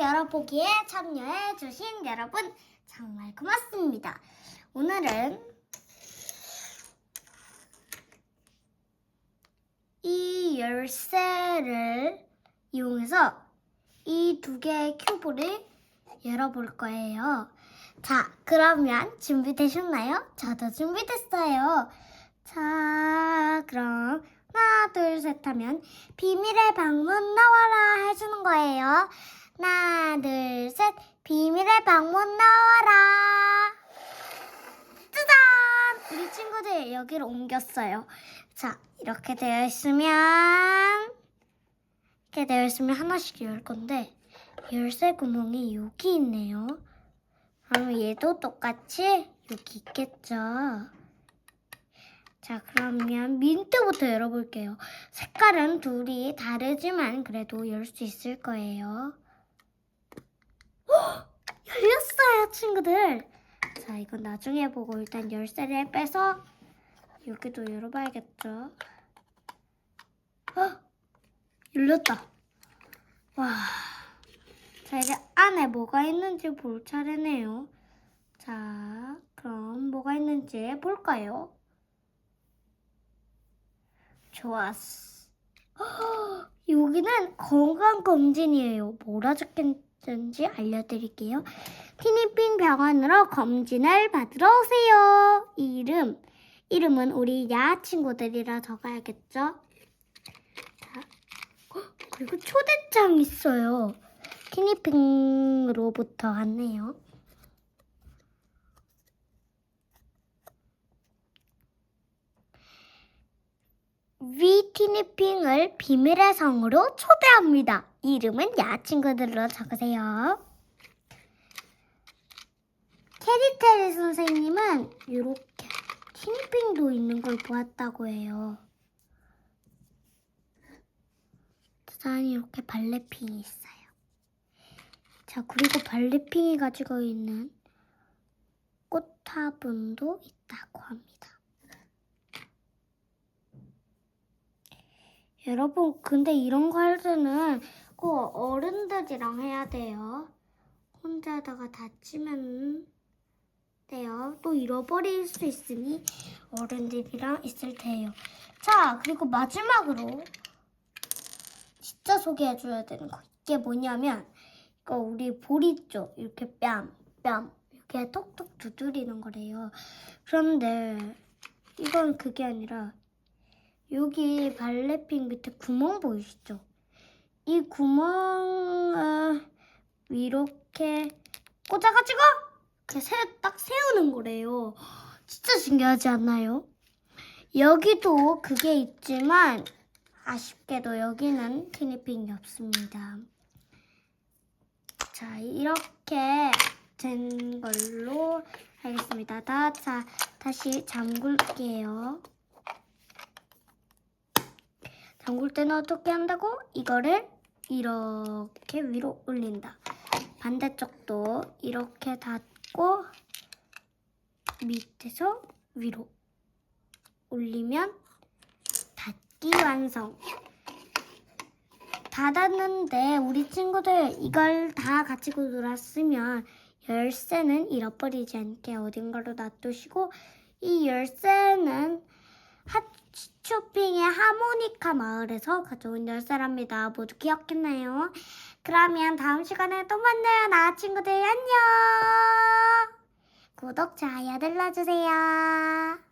열어보기에 참여해주신 여러분 정말 고맙습니다. 오늘은 이 열쇠를 이용해서 이 두 개의 큐브를 열어볼 거예요. 자, 그러면 준비되셨나요? 저도 준비됐어요. 자, 그럼 하나, 둘, 셋 하면 비밀의 방문 나와라 해주는 거예요. 하나, 둘, 셋. 비밀의 방문 나와라. 짜잔! 우리 친구들 여기로 옮겼어요. 자, 이렇게 되어 있으면 이렇게 되어 있으면 하나씩 열 건데 열쇠 구멍이 여기 있네요. 그럼 얘도 똑같이 여기 있겠죠. 자, 그러면 민트부터 열어볼게요. 색깔은 둘이 다르지만 그래도 열 수 있을 거예요. 헉! 열렸어요, 친구들. 자, 이건 나중에 보고 일단 열쇠를 빼서 여기도 열어봐야겠죠. 헉! 열렸다. 와. 자, 이제 안에 뭐가 있는지 볼 차례네요. 자, 그럼 뭐가 있는지 볼까요? 좋았어. 헉, 여기는 건강검진이에요. 뭐라 적 혔는지 알려드릴게요. 티니핑 병원으로 검진을 받으러 오세요. 이름. 이름은 우리 야 친구들이라 적어야겠죠? 자, 헉, 그리고 초대장 있어요. 티니핑으로부터 왔네요. 위 티니핑을 비밀의 성으로 초대합니다. 이름은 야 친구들로 적으세요. 캐리테리 선생님은 이렇게 티니핑도 있는 걸 보았다고 해요. 짜잔 이렇게 발레핑이 있어요. 자 그리고 발레핑이 가지고 있는 꽃화분도 있다고 합니다. 여러분, 근데 이런 거 할 때는 꼭 어른들이랑 해야 돼요. 혼자다가 다치면 돼요. 또 잃어버릴 수 있으니 어른들이랑 있을 테요. 자, 그리고 마지막으로 진짜 소개해줘야 되는 거. 이게 뭐냐면, 이거 우리 볼 있죠? 이렇게 뺨, 뺨. 이렇게 톡톡 두드리는 거래요. 그런데 이건 그게 아니라 여기 발레핑 밑에 구멍 보이시죠? 이 구멍을 이렇게 꽂아가지고 이렇게 세, 딱 세우는 거래요. 진짜 신기하지 않나요? 여기도 그게 있지만 아쉽게도 여기는 티니핑이 없습니다. 자, 이렇게 된 걸로 하겠습니다. 다, 자, 다시 잠글게요. 잠글 때는 어떻게 한다고? 이거를 이렇게 위로 올린다. 반대쪽도 이렇게 닫고 밑에서 위로 올리면 닫기 완성. 닫았는데 우리 친구들 이걸 다 가지고 놀았으면 열쇠는 잃어버리지 않게 어딘가로 놔두시고 이 열쇠는 핫쇼핑의 하모니카 마을에서 가져온 열쇠랍니다. 모두 기억했나요? 그러면 다음 시간에 또 만나요. 나 친구들 안녕. 구독, 좋아요 눌러주세요.